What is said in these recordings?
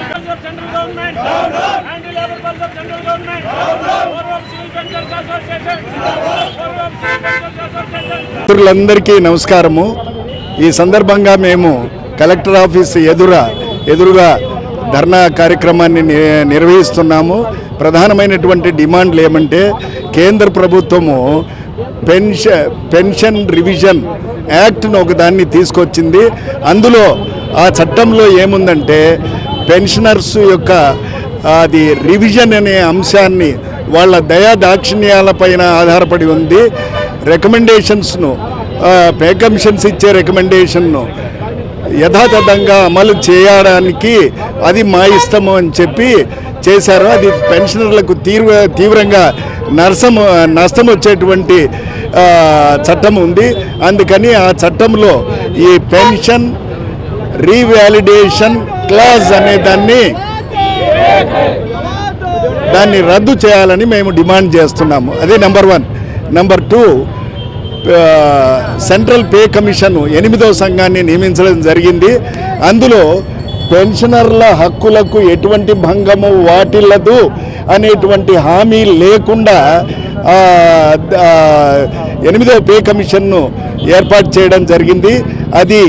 ఇప్పుడు central government anti labour pulse of central government మిత్రులందరికీ నమస్కారము. ఈ సందర్భంగా మేము కలెక్టర్ ఆఫీస్ ఎదుర ఎదురుగా ధర్నా కార్యక్రమాన్ని నిర్వహిస్తున్నాము. ప్రధానమైనటువంటి డిమాండ్లు ఏమంటే కేంద్ర ప్రభుత్వము పెన్షన్ పెన్షన్ రివిజన్ యాక్ట్ను ఒకదాన్ని తీసుకొచ్చింది. అందులో ఆ చట్టంలో ఏముందంటే పెన్షనర్స్ యొక్క అది రివిజన్ అనే అంశాన్ని వాళ్ళ దయా దాక్షిణ్యాలపైన ఆధారపడి ఉంది. రికమెండేషన్స్ను పే కమిషన్స్ ఇచ్చే రికమెండేషన్ను యథాతథంగా అమలు చేయడానికి అది మా ఇష్టము అని చెప్పి చేశారు. అది పెన్షనర్లకు తీవ్ర తీవ్రంగా నష్టం నష్టం వచ్చేటువంటి చట్టం ఉంది. అందుకని ఆ చట్టంలో ఈ పెన్షన్ రీవాలిడేషన్ క్లాజ్ అనే దాన్ని దాన్ని రద్దు చేయాలని మేము డిమాండ్ చేస్తున్నాము. అదే number one. Number two central pay commission ఎనిమిదవ సంఘాన్ని నియమించడం జరిగింది. అందులో పెన్షనర్ల హక్కులకు ఎటువంటి భంగము వాటిల్లదు అనేటువంటి హామీ లేకుండా ఎనిమిదో ఎనిమిదవ పే కమిషన్ను ఏర్పాటు చేయడం జరిగింది. అది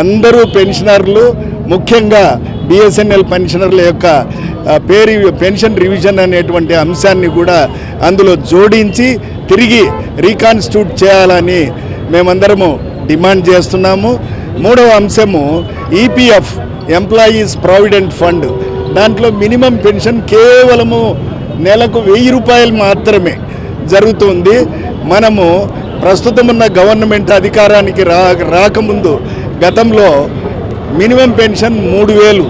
అందరూ పెన్షనర్లు ముఖ్యంగా బిఎస్ఎన్ఎల్ పెన్షనర్ల యొక్క పే పెన్షన్ రివిజన్ అనేటువంటి అంశాన్ని కూడా అందులో జోడించి తిరిగి రీకాన్స్టిట్యూట్ చేయాలని మేమందరము డిమాండ్ చేస్తున్నాము. మూడవ అంశము ఈపీఎఫ్ ఎంప్లాయీస్ ప్రావిడెంట్ ఫండ్. దాంట్లో మినిమం పెన్షన్ కేవలము నెలకు వెయ్యి రూపాయలు మాత్రమే జరుగుతుంది. మనము ప్రస్తుతం ఉన్న గవర్నమెంట్ అధికారానికి రా రాకముందు గతంలో మినిమం పెన్షన్ మూడు వేలు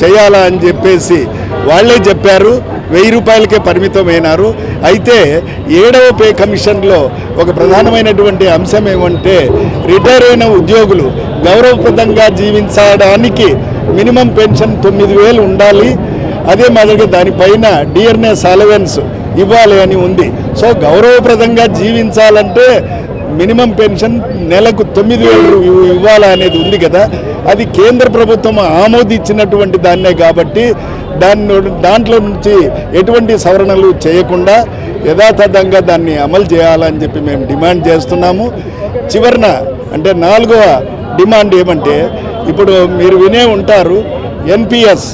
చేయాలా అని చెప్పేసి వాళ్ళే చెప్పారు. వెయ్యి రూపాయలకే పరిమితమైనారు అయితే ఏడవ పే కమిషన్లో ఒక ప్రధానమైనటువంటి అంశం ఏమంటే రిటైర్ అయిన ఉద్యోగులు గౌరవప్రదంగా జీవించడానికి మినిమం పెన్షన్ తొమ్మిది వేలు ఉండాలి. అదే మాదిరిగా దానిపైన డియర్నెస్ అలవెన్స్ ఇవ్వాలి అని ఉంది. సో గౌరవప్రదంగా జీవించాలంటే మినిమం పెన్షన్ నెలకు తొమ్మిది వేలు ఇవ్వాలా అనేది ఉంది కదా. అది కేంద్ర ప్రభుత్వం ఆమోదించినటువంటి దాన్నే కాబట్టి దాన్ని దాంట్లో నుంచి ఎటువంటి సవరణలు చేయకుండా యథాతథంగా దాన్ని అమలు చేయాలని చెప్పి మేము డిమాండ్ చేస్తున్నాము. చివరన అంటే నాలుగవ డిమాండ్ ఏమంటే ఇప్పుడు మీరు వినే ఉంటారు ఎన్పిఎస్